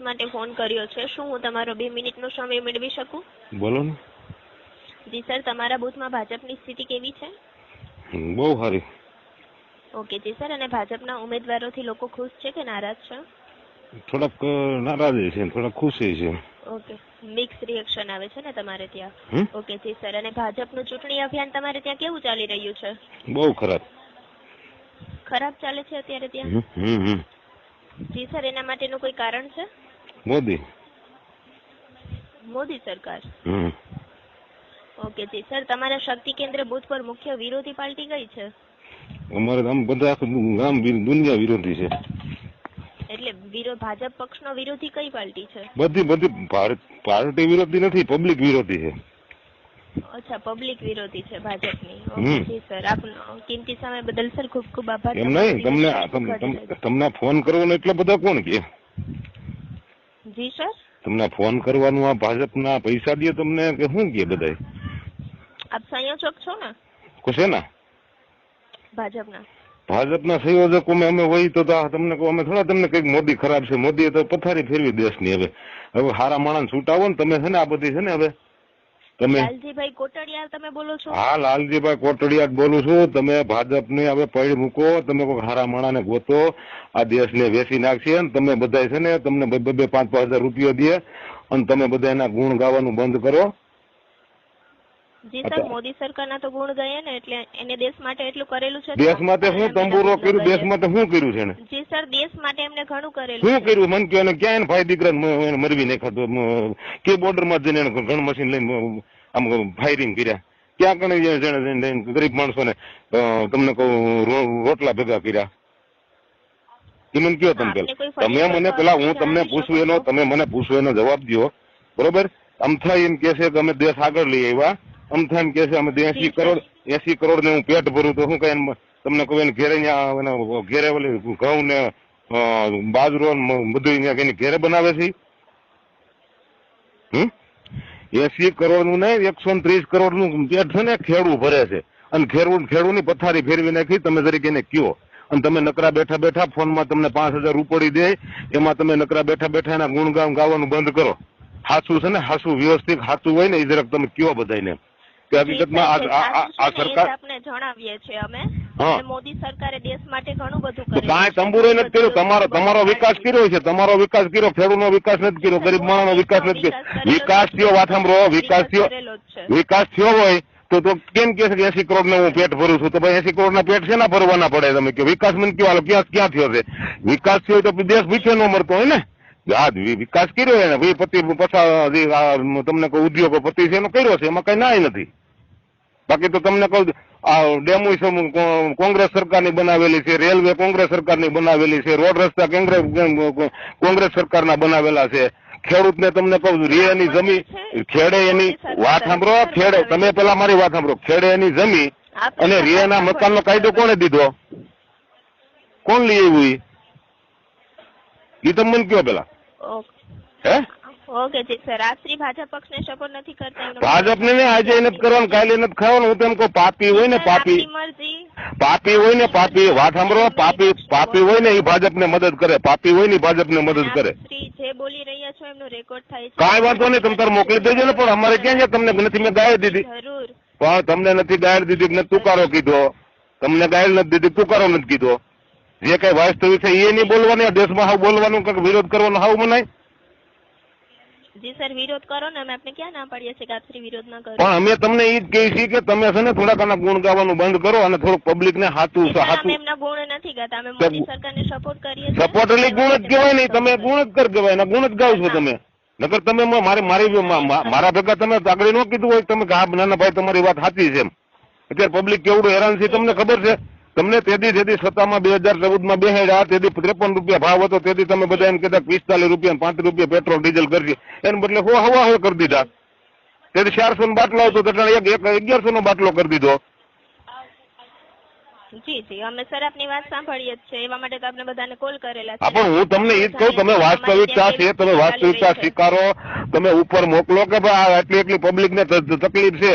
માહિતી માટે ફોન કર્યો છે. શું હું તમારો બે મિનિટનો સમય મેળવી શકું? બોલો ને. જી સર તમારા બૂથમાં ભાજપની સ્થિતિ કેવી છે? બહુ સારી. ઓકે જી સર અને ભાજપના ઉમેદવારોથી લોકો ખુશ છે કે નારાજ છે? થોડાક નારાજ છે થોડાક ખુશ છે. ઓકે મિક્સ રિએક્શન આવે છે ને તમારે ત્યાં? ઓકે જી સર અને ભાજપનું ચૂંટણી અભિયાન તમારે ત્યાં કેવું ચાલી રહ્યું છે? બહુ ખરાબ. ખરાબ ચાલે છે અત્યારે ત્યાં. જી સર એના માટેનું કોઈ કારણ છે? મોદી? મોદી સરકાર? ઓકે જી. સર તમારા શક્તિ કેન્દ્ર બુથ પર મુખ્ય વિરોધી પાર્ટી કઈ છે? અમારે આમ બધા આખું ગામ દુનિયા વિરોધી છે. એટલે વિરોધ ભાજપ પક્ષનો વિરોધી કઈ પાર્ટી છે? બધી બધી પાર્ટી વિરોધી નથી પબ્લિક વિરોધી છે. અચ્છા પબ્લિક વિરોધી છે ભાજપની. ની ઓકે સર. આપનો કિંમતી સમય બદલ સર ખૂબ ખૂબ આભાર. એમ નહીં તમને. તમને ફોન કરવાનો એટલા બધા કોણ કે? જી સર. તમને ફોન કરવાનું આ ભાજપના પૈસા દે તમને કે શું કે બધા આપ સંયોજક છો ને? છે ને ભાજપના. ભાજપના સંયોજકો અમે અમે હોય તો આ તમને કહું અમે થોડા તમને કંઈક મોદી ખરાબ છે મોદીએ તો પથારી ફેરવી દેશની હવે. હવે હારા માણસ છૂટાવો ને તમે છે ને આ બધી છે ને હવે. તમે લાલજીભાઈ કોટડિયા તમે બોલો છો? હા લાલજીભાઈ કોટડિયા બોલું છું. તમે ભાજપને હવે પૈડ મૂકો તમે કોઈ હારા માણાને ગોતો આ દેશને વેચી નાખશે ને તમે બધા છે ને તમને બે પાંચ પાંચ હજાર રૂપિયા દે અને તમે બધા એના ગુણ ગાવાનું બંધ કરો. જી સર મોદી સરકારના તો ગુણ ગયા ને એટલે એને દેશ માટે એટલું કરેલું છે દેશ માટે શું તંબુરો કર્યું? દેશ માટે શું કર્યું છે એને? જી સર દેશ માટે એમને ઘણું કરેલું શું કર્યું? મન કહો ક્યાં એને ભાઈ દીકરા મરવી નાખ્યો કે બોર્ડરમાં જઈને એને ગન મશીન લઈને આમ ફાયરિંગ કર્યા. ક્યાં કણે ગરીબ માણસોને તમને કહું રોટલા ભેગા કર્યા. એ મને કયો તમે તમે મને પેલા હું તમને પૂછું એનો તમે મને પૂછું એનો જવાબ દો બરોબર? અમથા એમ કે છે કે અમે દેશ આગળ લઈ આવ્યા. એમ કે છે અમે એસી કરોડ એસી કરોડ ને હું પેટ ભરું તો શું કઈ તમને કહું એને ઘેરે ઘેરે ઓલી ઘઉં ને બાજરો ને બધું એની ઘેરે બનાવે છે હમ? એસી કરોડનું નહીં એકસો ત્રીસ કરોડનું પેટ છે ને ખેડૂ ભરે છે. અને ખેડૂત ખેડૂની પથારી ફેરવી નાખી તમે તરીકે એને કયો. અને તમે નકરા બેઠા બેઠા ફોનમાં તમને પાંચ હજાર ઉપડી દે એમાં તમે નકરા બેઠા બેઠા એના ગુણગાન ગાવાનું બંધ કરો. હાસું છે ને હાસું વ્યવસ્થિત હાસું હોય ને એ જરાક તમે કયો બધાને કે હકીકતમાં આ આ- આ- આ સરકાર આપને જણાવીએ છીએ અમે. મોદી સરકારે દેશ માટે ઘણું બધું કર્યું કાંઈ છે. તંબુરો નથી કર્યો. તમારો તમારો વિકાસ કર્યો છે. તમારો વિકાસ કર્યો. ખેડૂતનો વિકાસ નથી કર્યો. ગરીબ માણસનો વિકાસ નથી કર્યો. વિકાસ થયો સાંભળો. વિકાસ થયો છે. વિકાસ થયો હોય તો તો કેમ કે છે એસી કરોડ હું પેટ ભરું છું? તો ભાઈ એસી કરોડ ના પેટ ના ભરવાના પડે તમે કે વિકાસ મને કયો ક્યાં ક્યાં થયો છે? વિકાસ થયો હોય તો દેશ ભીખે ન મરતો હોય ને? વિ- વિકાસ કર્યો એને. ભાઈ પતિ પછા તમને કોઈ ઉદ્યોગો પતિ છે એનો કર્યો છે? એમાં કઈ નાય નથી. બાકી તો તમને કહું આ ડેમો કોંગ્રેસ સરકારની બનાવેલી છે રેલવે કોંગ્રેસ સરકારની બનાવેલી છે રોડ રસ્તા કોંગ્રેસ સરકારના બનાવેલા છે. ખેડૂતને તમને કહું છું રેની જમીન ખેડે એની વાત સાંભળો ખેડે. તમે પેલા મારી વાત સાંભળો. ખેડે એની જમીન અને રિયાના મકાનનો કાયદો કોણે દીધો? કોણ લઈ આવ્યું એ તમે મને કયો પેલા? હે? ઓકે જી સર આપ શ્રી ભાજપ પક્ષને સપોર્ટ નથી કરતા ભાજપને ને આજે એને કરવાનું કાલે એને ખાવાનું હું તો એમ કહું પાપી હોય ને પાપી. પાપી હોય ને પાપી વાત સાંભળો પાપી પાપી હોય ને એ ભાજપને મદદ કરે પાપી હોય ને ભાજપને મદદ કરે. જે બોલી રહ્યા છો એમનો રેકોર્ડ થાય છે. કાંઈ વાંધો નહીં તમે તાર મોકલી દેજો ને પણ અમારે ક્યાં છે? તમને નથી મેં ગાય દીધી. જરૂર. પણ તમને નથી ગાયડ દીધી મેં તુકારો કીધો. તમને ગાયડ નથી દીધી તુકારો નથી કીધો. જે કઈ વાસ્તવિક છે એ નહીં બોલવાની દેશમાં હાવ બોલવાનું કંઈક વિરોધ કરવાનો હાવ મનાય. જી સર વિરોધ કરો ને અમે આપને ક્યાં ના પાડીએ છીએ કે આપ શ્રી વિરોધ ના કરો? પણ અમે તમને એ જ કહીએ છીએ કે તમે છે ને થોડાક આના ગુણ ગાવાનું બંધ કરો અને થોડુંક પબ્લિક ને હાથું અમે હાથું. એમના ગુણ નથી ગાતા અમે મોદી સરકારને સપોર્ટ કરીએ છીએ. સપોર્ટ એટલે ગુણ જ કહેવાય નહીં તમે ગુણ જ કર કહેવાય ગુણ જ ગાવ છો તમે. નકર તમે મારે મારી મારા ભેગા તમે આગળ ન કીધું હોય તમે કે હા નાના ભાઈ તમારી વાત સાચી છે એમ. અત્યારે પબ્લિક કેવડું હેરાન છે તમને ખબર છે? તમને તેદી તેદી સત્તામાં બે હજાર ચૌદમાં બેહેડ્યા તેદી ત્રેપન રૂપિયા ભાવ હતો તેથી તમે બધા એમ કહેતા પિસ્તાલીસ રૂપિયા પાંત્રીસ રૂપિયા પેટ્રોલ ડીઝલ કરશે. એને બદલે હો હવા હવે કરી દીધા. તેથી ચારસો નો બાટલો આવતો એટલે અગિયારસો નો બાટલો કરી દીધો. જી જી અમે સર આપની વાત સાંભળીએ જ છે એવા માટે તો આપણે બધાને કોલ કરેલા છે. પણ હું તમને એ જ કહું તમે વાસ્તવિકતા છે તમે વાસ્તવિકતા સ્વીકારો. તમે ઉપર મોકલો કે ભાઈ આટલી એટલી પબ્લિક ને તકલીફ છે.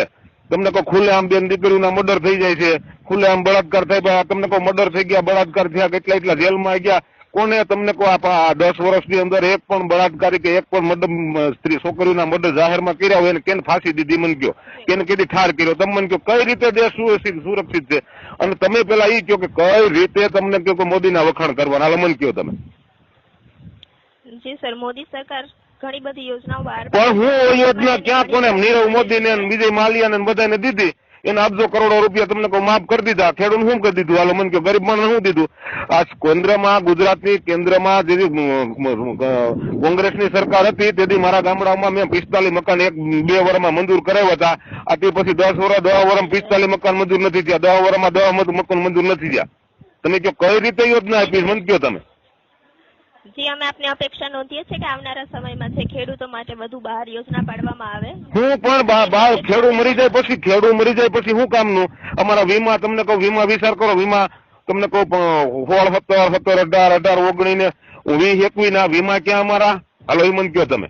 તમને કોઈ ખુલ્લે આમ બેન દીકરીઓના મર્ડર થઈ જાય છે. ખુલ્લે આમ બળાત્કાર થાય તમને કહો મર્ડર થઈ ગયા બળાત્કાર થયા કેટલા એટલા જેલમાં ગયા કોને તમને કહો આ દસ વર્ષની અંદર એક પણ બળાત્કારી કે એક પણ મર્ડર સ્ત્રી છોકરીઓના મર્ડર જાહેરમાં કર્યા હોય એને કેને ફાંસી દીધી મને કયો કેને કીધી ઠાર કર્યો. તમે મને કયો કઈ રીતે દેશ સુરક્ષિત છે? અને તમે પેલા એ કયો કે કઈ રીતે તમને કયો કે મોદીના વખાણ કરવાના? હાલ મને કયો તમે. જી સર મોદી સરકાર ઘણી બધી યોજનાઓ બહાર પણ હું યોજના ક્યાં કોને નીરવ મોદી ને વિજય માલિયા ને બધાને દીધી? એને અબજો કરોડો રૂપિયા તમને કહું, માફ કરી દીધા. ખેડૂત શું કરી દીધું? હાલો, મને કહ્યું ગરીબ માણસ શું દીધું? આ કેન્દ્રમાં, ગુજરાતની કેન્દ્રમાં જે કોંગ્રેસની સરકાર હતી, તેથી મારા ગામડામાં મેં પિસ્તાલીસ મકાન એક, બે વર્ષમાં મંજૂર કરાવ્યા હતા. આ તે પછી દસ વર્ષ દસ વર્ષમાં પિસ્તાલીસ મકાન મંજૂર નથી થયા. દસ વર્ષમાં દસ મકાન મંજૂર નથી થયા. તમે કયો, કઈ રીતે યોજના આપી? મને કયો તમે? જી, અમે આપની અપેક્ષા નોંધીએ છીએ કે આવનારા સમયમાં છે ખેડૂતો માટે વધુ બહાર યોજના પાડવામાં આવે. હું પણ બા- બા ખેડૂ મરી જાય પછી ખેડૂ મરી જાય પછી શું કામનું? અમારા વીમા, તમને કહું, વીમા વિચાર કરો, વીમા, તમને કહું સોળ, સત્તર સત્તર, અઢાર અઢાર ઓગણી ને વીસ એકવીસ ના વીમા ક્યાં અમારા? હાલો ઈ મને તમે.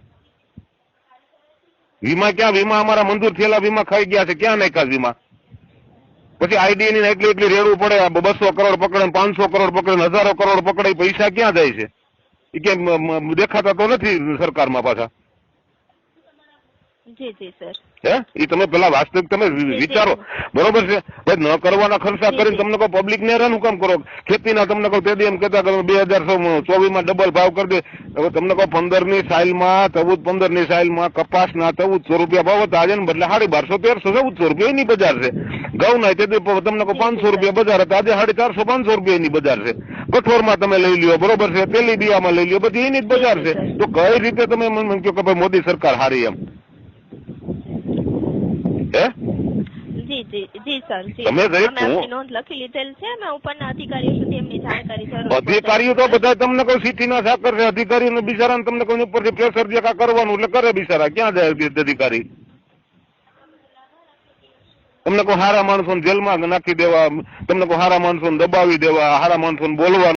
વીમા ક્યાં? વીમા અમારા મંજૂર થયેલા વીમા ખાઈ ગયા છે. ક્યાં નાખ્યા વીમા? પછી આઈડી ની એટલી એટલી રેડવું પડે બસો કરોડ પકડે પાંચસો કરોડ પકડે હજારો કરોડ પકડે પૈસા ક્યાં જાય છે? એ કેમ મ- મ- દેખાતા તો નથી સરકારમાં પાછા. જી જી સર. હે? એ તમે પેલા વાસ્તવિક તમે વિચારો. બરોબર છે? ભાઈ ન કરવાના ખર્ચા કરીને તમને કહો પબ્લિક ને હેરાન કામ કરો? ખેતીના તમને કહો તે એમ કહેતા કરો બે હજાર ચોવીસમાં ડબલ ભાવ કરી દે. હવે તમને કહો પંદરની સાઇલમાં ચૌદ પંદરની સાઇલમાં કપાસના ચૌદસો રૂપિયા ભાવ હતા આજે બદલે સાડી બારસો તેરસો ચૌદસો રૂપિયા એની બજાર છે. ઘઉંના તે તમને કહો પાંચસો રૂપિયા બજાર હતા. આજે સાડી ચારસો પાંચસો રૂપિયા એની બજાર છે. કઠોરમાં તમે લઈ લ્યો બરોબર છે? તેલીબિયામાં લઈ લ્યો બધી એની જ બજાર છે. તો કઈ રીતે તમે મને કહો કે ભાઈ મોદી સરકાર હારી એમ? હે? અધિકારીઓ તો બધા તમને કોઈ સિટી ના સાકર છે. અધિકારીઓ બિચારા તમને કોઈ ઉપર પ્રેશર જે કરવાનું એટલે કરે બિચારા. ક્યાં જાય અધિકારી? તમને કોઈ હારા માણસો જેલમાં નાખી દેવા, તમને કોઈ હારા માણસો દબાવી દેવા, હારા માણસો બોલવા